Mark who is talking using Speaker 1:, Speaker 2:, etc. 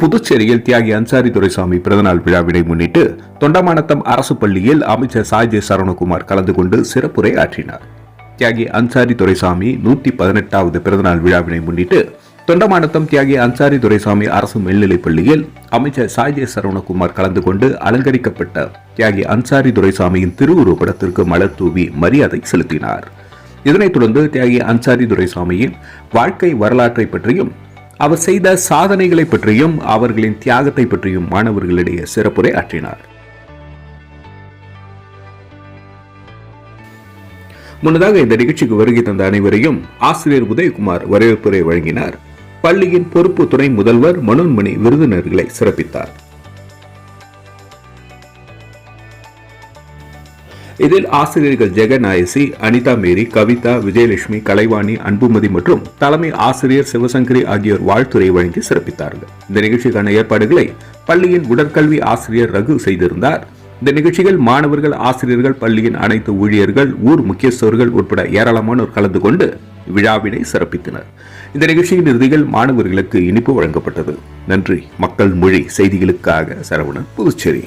Speaker 1: புதுச்சேரியில் தியாகி அன்சாரி துரைசாமி பிறந்தநாள் விழாவினை முன்னிட்டு தொண்டமானத்தம் அரசு பள்ளியில் அமைச்சர் சாஜே சரவணகுமார் கலந்து கொண்டு சிறப்புரை ஆற்றினார் தியாகி அன்சாரி துரைசாமி நூத்தி பதினெட்டாவது பிறந்தநாள் விழாவினை முன்னிட்டு தொண்டமானத்தம் தியாகி அன்சாரி துரைசாமி அரசு மேல்நிலைப் பள்ளியில் அமைச்சர் சாய்ஜே சரவணகுமார் கலந்து கொண்டு அலங்கரிக்கப்பட்ட தியாகி அன்சாரி துரைசாமியின் திருவுருவப்படத்திற்கு மலர் தூவி மரியாதை செலுத்தினார். இதனைத் தொடர்ந்து தியாகி அன்சாரி துரைசாமியின் வாழ்க்கை வரலாற்றை பற்றியும் அவர் செய்த சாதனைகளை பற்றியும் அவர்களின் தியாகத்தை பற்றியும் மாணவர்களிடையே சிறப்புரை ஆற்றினார். முன்னதாக இந்த நிகழ்ச்சிக்கு வருகை தந்த அனைவரையும் ஆசிரியர் உதயகுமார் வரவேற்புரை வழங்கினார். பள்ளியின் பொறுப்பு துணை முதல்வர் மனோன்மணி விருதுநர்களை சிறப்பித்தார். இதில் ஆசிரியர்கள் ஜெகநாயசி அனிதா மேரி கவிதா விஜயலட்சுமி கலைவாணி அன்புமதி மற்றும் தலைமை ஆசிரியர் சிவசங்கரி ஆகியோர் வாழ்த்துறை வழங்கி சிறப்பித்தார்கள். இந்த நிகழ்ச்சிக்கான ஏற்பாடுகளை பள்ளியின் உடற்கல்வி ஆசிரியர் ரகு செய்திருந்தார். இந்த நிகழ்ச்சியில் மாணவர்கள் ஆசிரியர்கள் பள்ளியின் அனைத்து ஊழியர்கள் ஊர் முக்கியஸ்தர்கள் உட்பட ஏராளமானோர் கலந்து கொண்டு விழாவினை சிறப்பித்தனர். இந்த நிகழ்ச்சியின் இறுதியில் மாணவர்களுக்கு இனிப்பு வழங்கப்பட்டது. நன்றி. மக்கள் மொழி செய்திகளுக்காக சரவணன் புதுச்சேரி.